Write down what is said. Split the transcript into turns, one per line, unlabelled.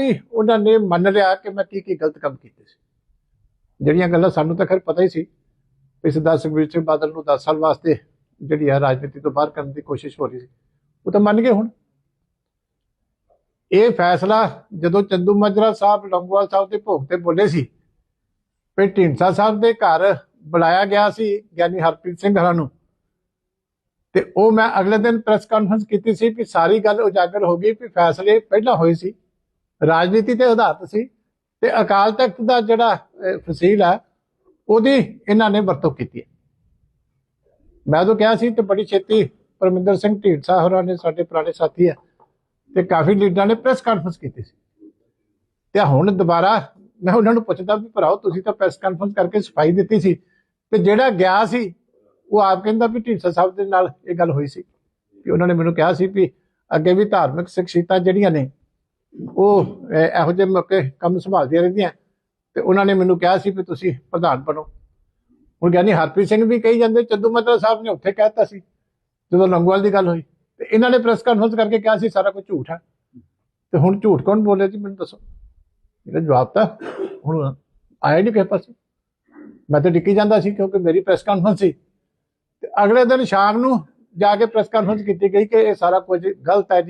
ਹੀ ਉਹਨਾਂ ਨੇ ਮੰਨ ਲਿਆ ਕਿ ਮੈਂ ਕੀ ਕੀ ਗਲਤ ਕੰਮ ਕੀਤੇ ਸੀ। ਜਿਹੜੀਆਂ ਗੱਲਾਂ ਸਾਨੂੰ ਤਾਂ ਖੈਰ ਪਤਾ ਹੀ ਸੀ ਇਸ ਦਾ ਸੁਖਬੀਰ ਬਾਦਲ ਨੂੰ 10 ਸਾਲ ਵਾਸਤੇ ਜਿਹੜੀ ਹੈ ਰਾਜਨੀਤੀ ਤੋਂ ਬਾਹਰ ਕਰਨ ਦੀ ਕੋਸ਼ਿਸ਼ ਹੋ ਰਹੀ ਸੀ, ਉਹ ਤਾਂ ਮੰਨ ਗਏ ਹੁਣ। ਇਹ ਫੈਸਲਾ ਜਦੋਂ ਚੰਦੂ ਮਾਜਰਾ ਸਾਹਿਬ, ਲੰਗੋਵਾਲ ਸਾਹਿਬ ਦੇ ਭੋਗ ਤੇ ਬੋਲੇ ਸੀ, ਫਿਰ ਢੀਂਡਸਾ ਸਾਹਿਬ ਦੇ ਘਰ ਬੁਲਾਇਆ ਗਿਆ ਸੀ ਗਿਆਨੀ ਹਰਪ੍ਰੀਤ ਸਿੰਘ ਹਰਾਂ ਨੂੰ। ਤੇ ਉਹ ਮੈਂ ਅਗਲੇ ਦਿਨ ਪ੍ਰੈਸ ਕਾਨਫਰੰਸ ਕੀਤੀ ਸੀ ਕਿ ਸਾਰੀ ਗੱਲ ਉਜਾਗਰ ਹੋ ਗਈ ਕਿ ਫੈਸਲੇ ਪਹਿਲਾਂ ਹੋਏ ਸੀ। ਰਾਜਨੀਤੀ ਤੇ ਆਧਾਰਿਤ ਸੀ ਤੇ ਅਕਾਲ ਤਖਤ ਦਾ ਜਿਹੜਾ ਫਸੀਲ ਹੈ, ਉਹਦੀ ਇਹਨਾਂ ਨੇ ਵਰਤੋਂ ਕੀਤੀ ਮੈਂ ਤਾਂ ਕਿਹਾ ਸੀ ਤੇ ਬੜੀ ਛੇਤੀ ਪਰਮਿੰਦਰ ਸਿੰਘ ਢੀਂਡਸਾ ਹੋਰਾਂ ਨੇ ਸਾਡੇ ਪੁਰਾਣੇ ਸਾਥੀ ਆ ਤੇ ਕਾਫੀ ਲੀਡਰਾਂ ਨੇ ਪ੍ਰੈਸ ਕਾਨਫਰੰਸ ਕੀਤੀ ਸੀ। ਤੇ ਹੁਣ ਦੁਬਾਰਾ ਮੈਂ ਉਹਨਾਂ ਨੂੰ ਪੁੱਛਦਾ ਵੀ ਭਰਾਓ, ਤੁਸੀਂ ਤਾਂ ਪ੍ਰੈਸ ਕਾਨਫਰੰਸ ਕਰਕੇ ਸਫ਼ਾਈ ਦਿੱਤੀ ਸੀ ਤੇ ਜਿਹੜਾ ਗਿਆ ਸੀ, ਉਹ ਆਪ ਕਹਿੰਦਾ ਵੀ ਢੀਂਡਸਾ ਸਾਹਿਬ ਦੇ ਨਾਲ ਇਹ ਗੱਲ ਹੋਈ ਸੀ। ਕਿ ਉਹਨਾਂ ਨੇ ਮੈਨੂੰ ਕਿਹਾ ਸੀ ਵੀ ਅੱਗੇ ਵੀ ਧਾਰਮਿਕ ਸ਼ਖਸੀਅਤਾਂ ਜਿਹੜੀਆਂ ਨੇ ਉਹ ਅਹ, ਇਹੋ ਜਿਹੇ ਮੌਕੇ ਕੰਮ ਸੰਭਾਲਦੀਆਂ ਰਹਿੰਦੀਆਂ। ਤੇ ਉਹਨਾਂ ਨੇ ਮੈਨੂੰ ਕਿਹਾ ਸੀ ਵੀ ਤੁਸੀਂ ਪ੍ਰਧਾਨ ਬਣੋ। ਹੁਣ ਗਿਆਨੀ ਹਰਪ੍ਰੀਤ ਸਿੰਘ ਵੀ ਕਹੀ ਜਾਂਦੇ ਚੰਦੂ ਮਤਰਾ ਸਾਹਿਬ ਨੇ ਉੱਥੇ ਕਹਿਤਾ ਸੀ ਜਦੋਂ ਲੰਗੋਵਾਲ ਦੀ ਗੱਲ ਹੋਈ। ਤੇ ਇਹਨਾਂ ਨੇ ਪ੍ਰੈਸ ਕਾਨਫਰੰਸ ਕਰਕੇ ਕਿਹਾ ਸੀ ਸਾਰਾ ਕੁਝ ਝੂਠ ਹੈ। ਤੇ ਹੁਣ ਝੂਠ ਕੌਣ ਬੋਲਿਆ ਜੀ ਮੈਨੂੰ ਦੱਸੋ। ਇਹਦਾ ਜਵਾਬ ਤਾਂ ਹੁਣ ਆਇਆ ਨਹੀਂ ਕਿਸੇ ਪਾਸੇ। ਮੈਂ ਤਾਂ ਡਿੱਕੀ ਜਾਂਦਾ ਸੀ ਕਿਉਂਕਿ ਮੇਰੀ ਪ੍ਰੈਸ ਕਾਨਫਰੰਸ ਸੀ। ਤੇ ਅਗਲੇ ਦਿਨ ਸ਼ਾਮ ਨੂੰ ਜਾ ਕੇ ਪ੍ਰੈਸ ਕਾਨਫਰੰਸ ਕੀਤੀ ਗਈ ਕਿ ਇਹ ਸਾਰਾ ਕੁਝ ਗਲਤ ਹੈ ਜੀ।